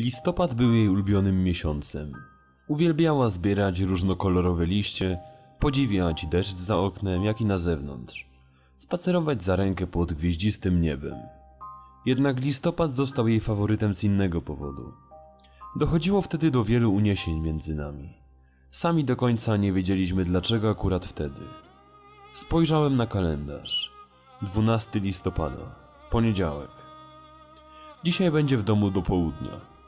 Listopad był jej ulubionym miesiącem. Uwielbiała zbierać różnokolorowe liście, podziwiać deszcz za oknem, jak i na zewnątrz, spacerować za rękę pod gwieździstym niebem. Jednak listopad został jej faworytem z innego powodu. Dochodziło wtedy do wielu uniesień między nami. Sami do końca nie wiedzieliśmy dlaczego akurat wtedy. Spojrzałem na kalendarz. 12 listopada, poniedziałek. Dzisiaj będzie w domu do południa.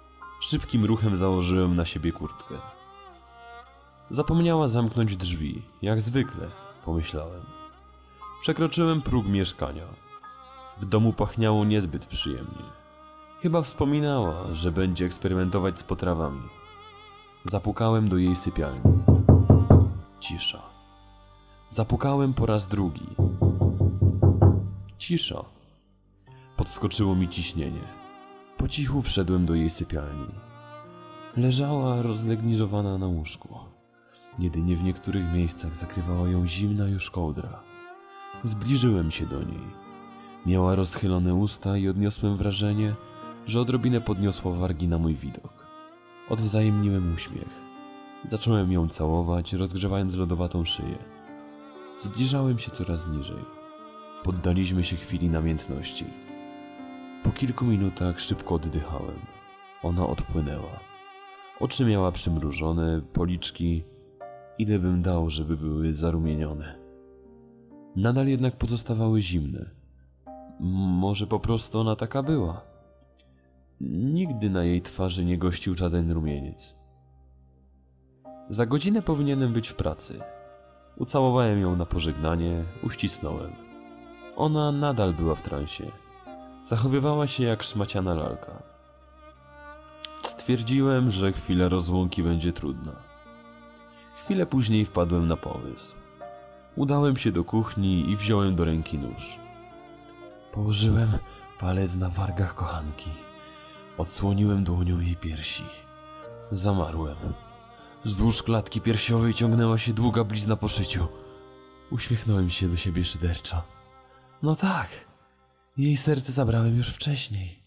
Szybkim ruchem założyłem na siebie kurtkę. Zapomniała zamknąć drzwi, jak zwykle, pomyślałem. Przekroczyłem próg mieszkania. W domu pachniało niezbyt przyjemnie. Chyba wspominała, że będzie eksperymentować z potrawami. Zapukałem do jej sypialni. Cisza. Zapukałem po raz drugi. Cisza. Podskoczyło mi ciśnienie. Po cichu wszedłem do jej sypialni. Leżała rozlegniżowana na łóżku. Jedynie w niektórych miejscach zakrywała ją zimna już kołdra. Zbliżyłem się do niej. Miała rozchylone usta i odniosłem wrażenie, że odrobinę podniosła wargi na mój widok. Odwzajemniłem uśmiech. Zacząłem ją całować, rozgrzewając lodowatą szyję. Zbliżałem się coraz niżej. Poddaliśmy się chwili namiętności. Po kilku minutach szybko oddychałem. Ona odpłynęła. Oczy miała przymrużone, policzki. Ile bym dał, żeby były zarumienione. Nadal jednak pozostawały zimne. Może po prostu ona taka była. Nigdy na jej twarzy nie gościł żaden rumieniec. Za godzinę powinienem być w pracy. Ucałowałem ją na pożegnanie, uścisnąłem. Ona nadal była w transie. Zachowywała się jak szmaciana lalka. Stwierdziłem, że chwila rozłąki będzie trudna. Chwilę później wpadłem na pomysł. Udałem się do kuchni i wziąłem do ręki nóż. Położyłem palec na wargach kochanki. Odsłoniłem dłonią jej piersi. Zamarłem. Wzdłuż klatki piersiowej ciągnęła się długa blizna po szyciu. Uśmiechnąłem się do siebie szyderczo. No tak, jej serce zabrałem już wcześniej.